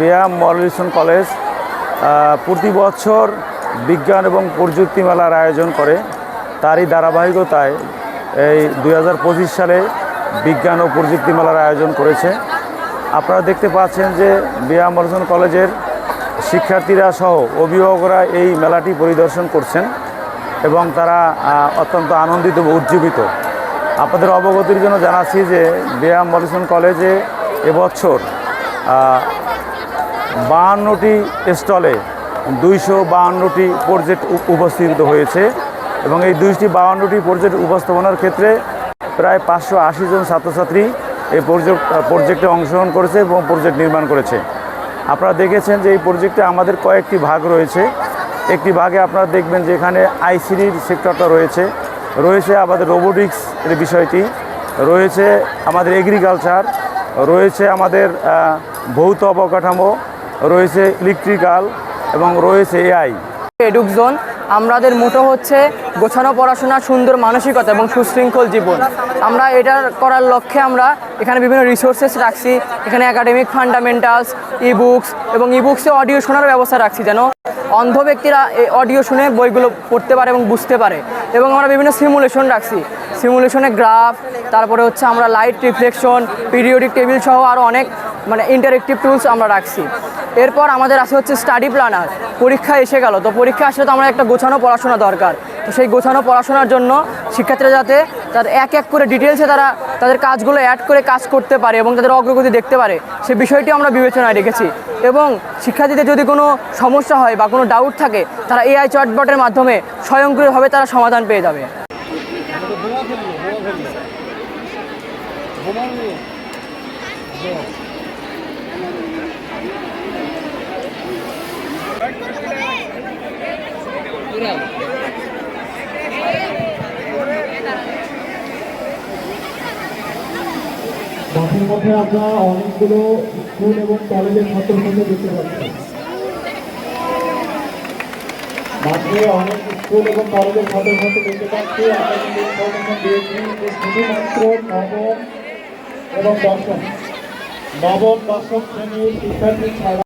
ব্যায়াম মডেলিশন কলেজ প্রতি বছর বিজ্ঞান এবং প্রযুক্তি মেলার আয়োজন করে। তারই ধারাবাহিকতায় এই দু হাজার পঁচিশ সালে বিজ্ঞান ও প্রযুক্তি মেলার আয়োজন করেছে। আপনারা দেখতে পাচ্ছেন যে ব্যায়াম মডেলিশন কলেজের শিক্ষার্থীরা সহ অভিভাবকরা এই মেলাটি পরিদর্শন করছেন এবং তারা অত্যন্ত আনন্দিত ও উজ্জীবিত। আপনাদের অবগতির জন্য জানাচ্ছি যে ব্যায়াম মডেলিশন কলেজে এবছর বাহান্নটি স্টলে দুইশো বাহান্নটি প্রজেক্ট উপস্থিত হয়েছে এবং এই দুইশটি বাহান্নটি প্রজেক্ট উপস্থাপনার ক্ষেত্রে প্রায় পাঁচশো আশি জন ছাত্রছাত্রী এই প্রজেক্ট প্রজেক্টে অংশগ্রহণ করেছে এবং প্রজেক্ট নির্মাণ করেছে। আপনারা দেখেছেন যে এই প্রজেক্টে আমাদের কয়েকটি ভাগ রয়েছে। একটি ভাগে আপনারা দেখবেন যে এখানে আইসিডির সেক্টরটা রয়েছে। রয়েছে আমাদের রোবোটিক্স এর বিষয়টি, রয়েছে আমাদের এগ্রিকালচার রয়েছে আমাদের ভৌত অবকাঠামো, রয়েছে ইলেকট্রিক্যাল এবং রয়েছে এআই এডুক জোন আমাদের মোটো হচ্ছে গোছানো পড়াশোনা, সুন্দর মানসিকতা এবং সুশৃঙ্খল জীবন। আমরা এটা করার লক্ষ্যে আমরা এখানে বিভিন্ন রিসোর্সেস রাখছি। এখানে একাডেমিক ফান্ডামেন্টালস ই বুকস এবং ই বুকসে অডিও শোনার ব্যবস্থা রাখছি যেন অন্ধ ব্যক্তিরা এই অডিও শুনে বইগুলো পড়তে পারে এবং বুঝতে পারে। এবং আমরা বিভিন্ন সিমুলেশন রাখছি। সিমুলেশনে গ্রাফ তারপরে হচ্ছে আমরা লাইট রিফ্লেকশন পিরিয়ডিক টেবিল সহ আরও অনেক মানে ইন্টারেক্টিভ টুলস আমরা রাখছি। এরপর আমাদের আছে হচ্ছে স্টাডি প্ল্যানার পরীক্ষা এসে গেল। তো পরীক্ষা আসলে তো আমরা একটা গোছানো পড়াশোনা দরকার। তো সেই গোছানো পড়াশোনার জন্য শিক্ষার্থীরা যাতে তাদের এক এক করে ডিটেলসে তারা তাদের কাজগুলো অ্যাড করে কাজ করতে পারে এবং তাদের অগ্রগতি দেখতে পারে, সে বিষয়টি আমরা বিবেচনায় রেখেছি। এবং শিক্ষার্থীদের যদি কোনো সমস্যা হয় বা কোনো ডাউট থাকে, তারা এআই চটবটের মাধ্যমে স্বয়ংক্রিয়ভাবে তারা সমাধান পেয়ে যাবে। মাঠের মধ্যে আমরা অনেকগুলো স্কুল এবং কলেজের ছাত্রছাত্রী দেখতে পাচ্ছি। মাঠে অনেক স্কুল এবং কলেজের ছাত্রছাত্রী দেখতে পাচ্ছি। শুধুমাত্র নবম এবং দশম। নবম, দশম শ্রেণির শিক্ষার্থী ছাড়া